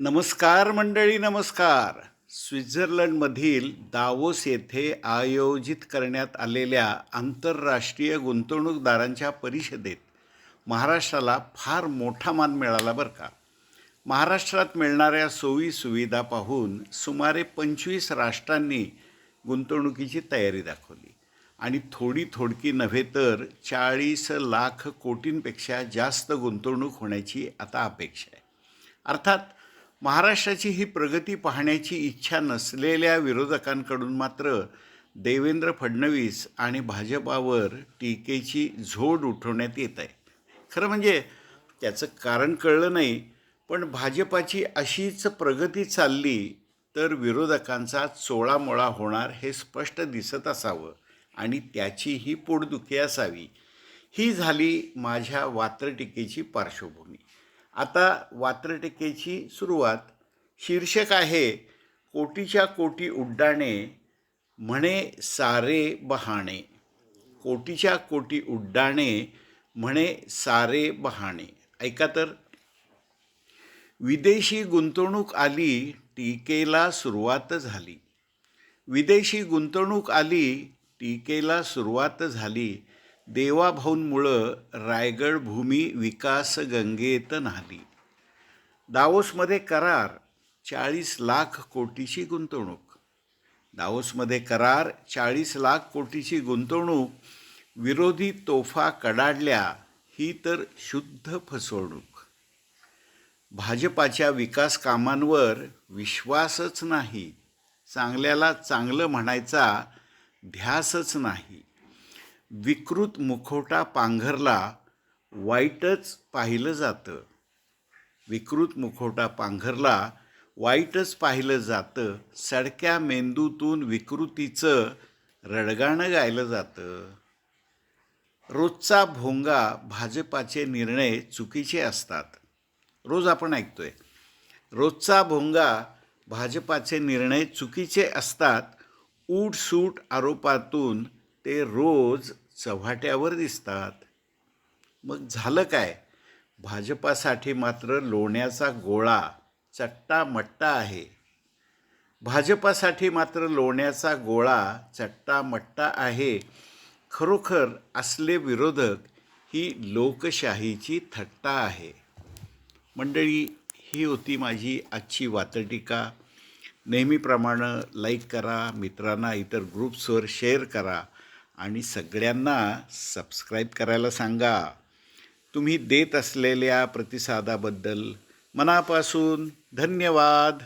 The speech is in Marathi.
नमस्कार मंडळी नमस्कार. स्वित्झर्लंडमधील दावोस येथे आयोजित करण्यात आलेल्या आंतरराष्ट्रीय गुंतवणूकदारांच्या परिषदेत महाराष्ट्राला फार मोठा मान मिळाला बरं का? महाराष्ट्रात मिळणाऱ्या सोयी सुविधा पाहून सुमारे पंचवीस राष्ट्रांनी गुंतवणुकीची तयारी दाखवली. आणि थोडी थोडकी नव्हे तर चाळीस लाख कोटींपेक्षा जास्त गुंतवणूक होण्याची आता अपेक्षा आहे. अर्थात महाराष्ट्राची ही प्रगती पाहण्याची इच्छा नसलेल्या विरोधकांकडून मात्र देवेंद्र फडणवीस आणि भाजपावर टीकेची झोड उठवण्यात येत आहे. खरं म्हणजे त्याचं कारण कळलं नाही पण भाजपाची अशीच प्रगती चालली तर विरोधकांचा चोळामोळा होणार हे स्पष्ट दिसत असावं आणि त्याची ही पोटदुखी असावी. ही झाली माझ्या वात्रटिकेची पार्श्वभूमी. आता वात्रटिकेची सुरुवात शीर्षक आहे कोटीच्या कोटी उड्डाणे म्हणे सारे बहाणे. कोटीच्या कोटी उड्डाणे म्हणे सारे बहाणे. ऐका तर. विदेशी गुंतवणूक आली टीकेला सुरुवात झाली. विदेशी गुंतवणूक आली टीकेला सुरुवात झाली. देवाभाऊंमुळं रायगड भूमी विकास गंगेत न्हाली. दावोसमध्ये करार चाळीस लाख कोटीची गुंतवणूक. दावोसमध्ये करार चाळीस लाख कोटीची गुंतवणूक. विरोधी तोफा कडाडल्या ही तर शुद्ध फसवणूक. भाजपाच्या विकास कामांवर विश्वासच नाही. चांगल्याला चांगलं म्हणायचा ध्यासच नाही. विकृत मुखवटा पांघरला वाईटच पाहिलं जातं. विकृत मुखवटा पांघरला वाईटच पाहिलं जातं. सडक्या मेंदूतून विकृतीचं रडगाणं गायलं जातं. रोजचा भोंगा भाजपाचे निर्णय चुकीचे असतात. रोज आपण ऐकतोय. रोजचा भोंगा भाजपाचे निर्णय चुकीचे असतात. सूट आरोपातून ते रोज चव्हाट्यावर दिसतात. मग झालं काय? भाजपासाठी मात्र लोण्याचा गोळा चट्टा मट्टा आहे. भाजपासाठी मात्र लोण्याचा गोळा चट्टा मट्टा आहे. खरोखर असले विरोधक ही लोकशाहीची थट्टा आहे. मंडळी ही होती माझी आजची वातटिका. नेहमीप्रमाणे लाईक करा मित्रांना इतर ग्रुप्सवर शेअर करा. आणि सगळ्यांना सबस्क्राईब करायला सांगा. तुम्ही देत असलेल्या प्रतिसादाबद्दल मनापासून धन्यवाद.